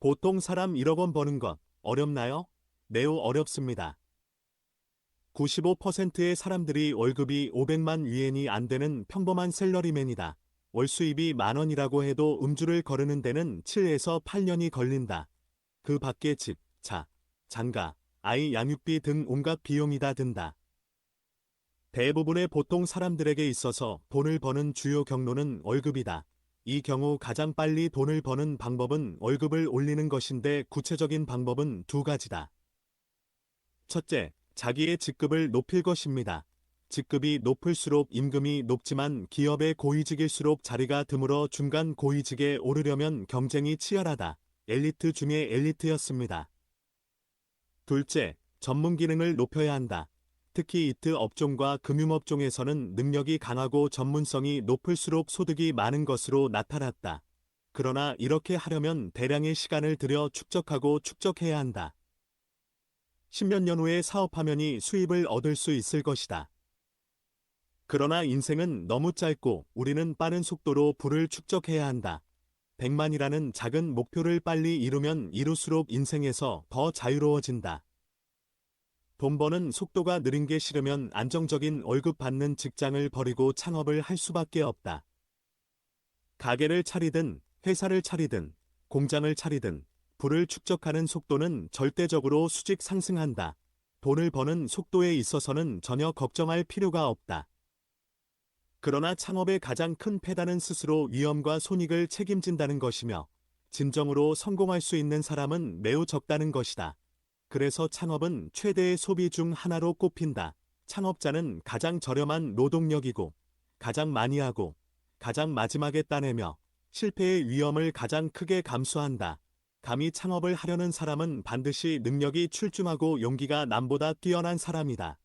보통 사람 1억 원 버는 것 어렵나요? 매우 어렵습니다. 95%의 사람들이 월급이 500만 위엔이 안 되는 평범한 셀러리맨이다. 월 수입이 만 원이라고 해도 음주를 거르는 데는 7에서 8년이 걸린다. 그 밖에 집, 차, 장가, 아이 양육비 등 온갖 비용이 다 든다. 대부분의 보통 사람들에게 있어서 돈을 버는 주요 경로는 월급이다. 이 경우 가장 빨리 돈을 버는 방법은 월급을 올리는 것인데 구체적인 방법은 두 가지다. 첫째, 자기의 직급을 높일 것입니다. 직급이 높을수록 임금이 높지만 기업의 고위직일수록 자리가 드물어 중간 고위직에 오르려면 경쟁이 치열하다. 엘리트 중에 엘리트였습니다. 둘째, 전문 기능을 높여야 한다. 특히 이트 업종과 금융업종에서는 능력이 강하고 전문성이 높을수록 소득이 많은 것으로 나타났다. 그러나 이렇게 하려면 대량의 시간을 들여 축적하고 축적해야 한다. 10몇 년 후에 사업하면이 수입을 얻을 수 있을 것이다. 그러나 인생은 너무 짧고 우리는 빠른 속도로 부를 축적해야 한다. 100만이라는 작은 목표를 빨리 이루면 이룰수록 인생에서 더 자유로워진다. 돈 버는 속도가 느린 게 싫으면 안정적인 월급 받는 직장을 버리고 창업을 할 수밖에 없다. 가게를 차리든 회사를 차리든 공장을 차리든 부를 축적하는 속도는 절대적으로 수직 상승한다. 돈을 버는 속도에 있어서는 전혀 걱정할 필요가 없다. 그러나 창업의 가장 큰 패단은 스스로 위험과 손익을 책임진다는 것이며 진정으로 성공할 수 있는 사람은 매우 적다는 것이다. 그래서 창업은 최대의 소비 중 하나로 꼽힌다. 창업자는 가장 저렴한 노동력이고 가장 많이 하고 가장 마지막에 따내며 실패의 위험을 가장 크게 감수한다. 감히 창업을 하려는 사람은 반드시 능력이 출중하고 용기가 남보다 뛰어난 사람이다.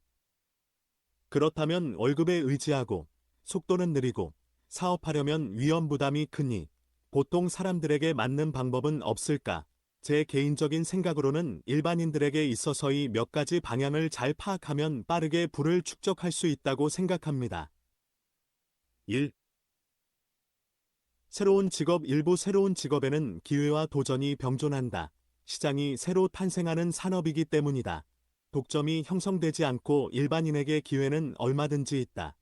그렇다면 월급에 의지하고 속도는 느리고 사업하려면 위험 부담이 크니 보통 사람들에게 맞는 방법은 없을까? 제 개인적인 생각으로는 일반인들에게 있어서의 몇 가지 방향을 잘 파악하면 빠르게 부를 축적할 수 있다고 생각합니다. 1. 새로운 직업 일부 새로운 직업에는 기회와 도전이 병존한다. 시장이 새로 탄생하는 산업이기 때문이다. 독점이 형성되지 않고 일반인에게 기회는 얼마든지 있다.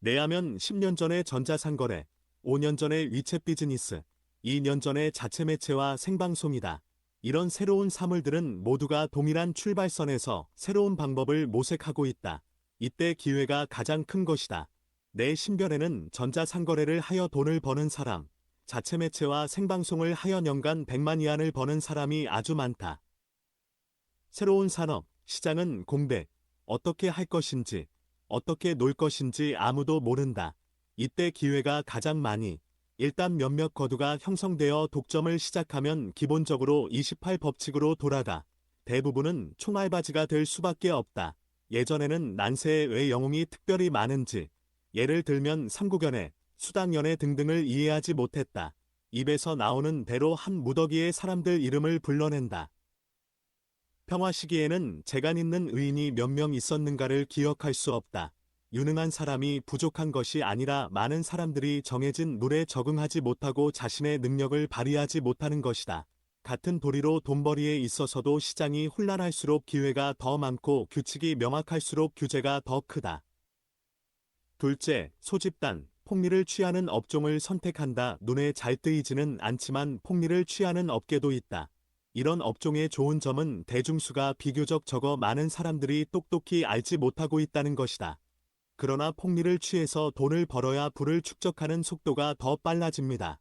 내하면 10년 전의 전자상거래, 5년 전의 위챗 비즈니스, 2년 전의 자체 매체와 생방송이다. 이런 새로운 사물들은 모두가 동일한 출발선에서 새로운 방법을 모색하고 있다. 이때 기회가 가장 큰 것이다. 내 신변에는 전자상거래를 하여 돈을 버는 사람, 자체 매체와 생방송을 하여 연간 100만 이안을 버는 사람이 아주 많다. 새로운 산업, 시장은 공백, 어떻게 할 것인지, 어떻게 놀 것인지 아무도 모른다. 이때 기회가 가장 많이 일단 몇몇 거두가 형성되어 독점을 시작하면 기본적으로 28법칙으로 돌아가 대부분은 총알바지가 될 수밖에 없다. 예전에는 난세에 왜 영웅이 특별히 많은지 예를 들면 삼국연애, 수당연애 등등을 이해하지 못했다. 입에서 나오는 대로 한 무더기의 사람들 이름을 불러낸다. 평화 시기에는 재간 있는 의인이 몇 명 있었는가를 기억할 수 없다. 유능한 사람이 부족한 것이 아니라 많은 사람들이 정해진 룰에 적응하지 못하고 자신의 능력을 발휘하지 못하는 것이다. 같은 도리로 돈벌이에 있어서도 시장이 혼란할수록 기회가 더 많고 규칙이 명확할수록 규제가 더 크다. 둘째, 소집단, 폭리를 취하는 업종을 선택한다. 눈에 잘 뜨이지는 않지만 폭리를 취하는 업계도 있다. 이런 업종의 좋은 점은 대중수가 비교적 적어 많은 사람들이 똑똑히 알지 못하고 있다는 것이다. 그러나 폭리를 취해서 돈을 벌어야 부를 축적하는 속도가 더 빨라집니다.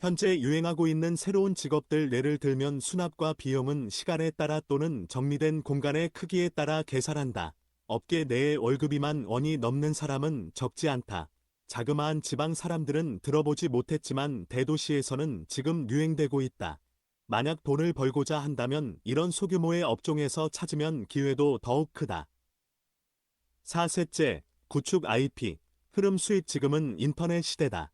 현재 유행하고 있는 새로운 직업들 예를 들면 수납과 비용은 시간에 따라 또는 정리된 공간의 크기에 따라 계산한다. 업계 내의 월급이만 원이 넘는 사람은 적지 않다. 자그마한 지방 사람들은 들어보지 못했지만 대도시에서는 지금 유행되고 있다. 만약 돈을 벌고자 한다면 이런 소규모의 업종에서 찾으면 기회도 더욱 크다. 4셋째, 구축 IP, 흐름 수익 지금은 인터넷 시대다.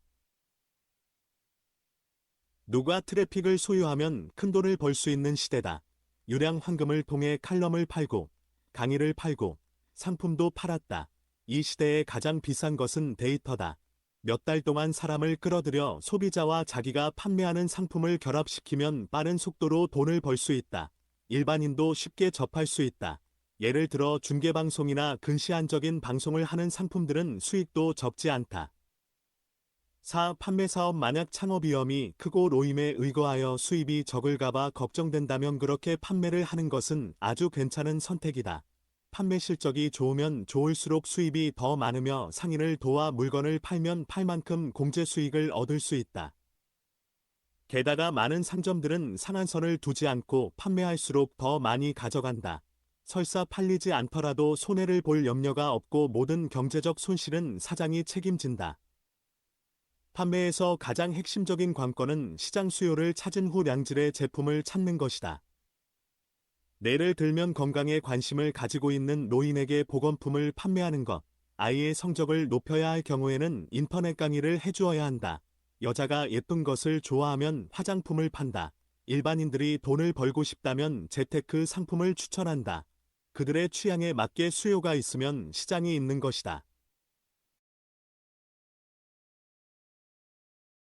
누가 트래픽을 소유하면 큰 돈을 벌 수 있는 시대다. 유량 황금을 통해 칼럼을 팔고, 강의를 팔고, 상품도 팔았다. 이 시대에 가장 비싼 것은 데이터다. 몇 달 동안 사람을 끌어들여 소비자와 자기가 판매하는 상품을 결합시키면 빠른 속도로 돈을 벌 수 있다. 일반인도 쉽게 접할 수 있다. 예를 들어 중계방송이나 근시안적인 방송을 하는 상품들은 수익도 적지 않다. 4. 판매 사업 만약 창업 위험이 크고 로임에 의거하여 수입이 적을까봐 걱정된다면 그렇게 판매를 하는 것은 아주 괜찮은 선택이다. 판매 실적이 좋으면 좋을수록 수입이 더 많으며 상인을 도와 물건을 팔면 팔 만큼 공제 수익을 얻을 수 있다. 게다가 많은 상점들은 상한선을 두지 않고 판매할수록 더 많이 가져간다. 설사 팔리지 않더라도 손해를 볼 염려가 없고 모든 경제적 손실은 사장이 책임진다. 판매에서 가장 핵심적인 관건은 시장 수요를 찾은 후 양질의 제품을 찾는 것이다. 예를 들면 건강에 관심을 가지고 있는 노인에게 보건품을 판매하는 것, 아이의 성적을 높여야 할 경우에는 인터넷 강의를 해주어야 한다. 여자가 예쁜 것을 좋아하면 화장품을 판다. 일반인들이 돈을 벌고 싶다면 재테크 상품을 추천한다. 그들의 취향에 맞게 수요가 있으면 시장이 있는 것이다.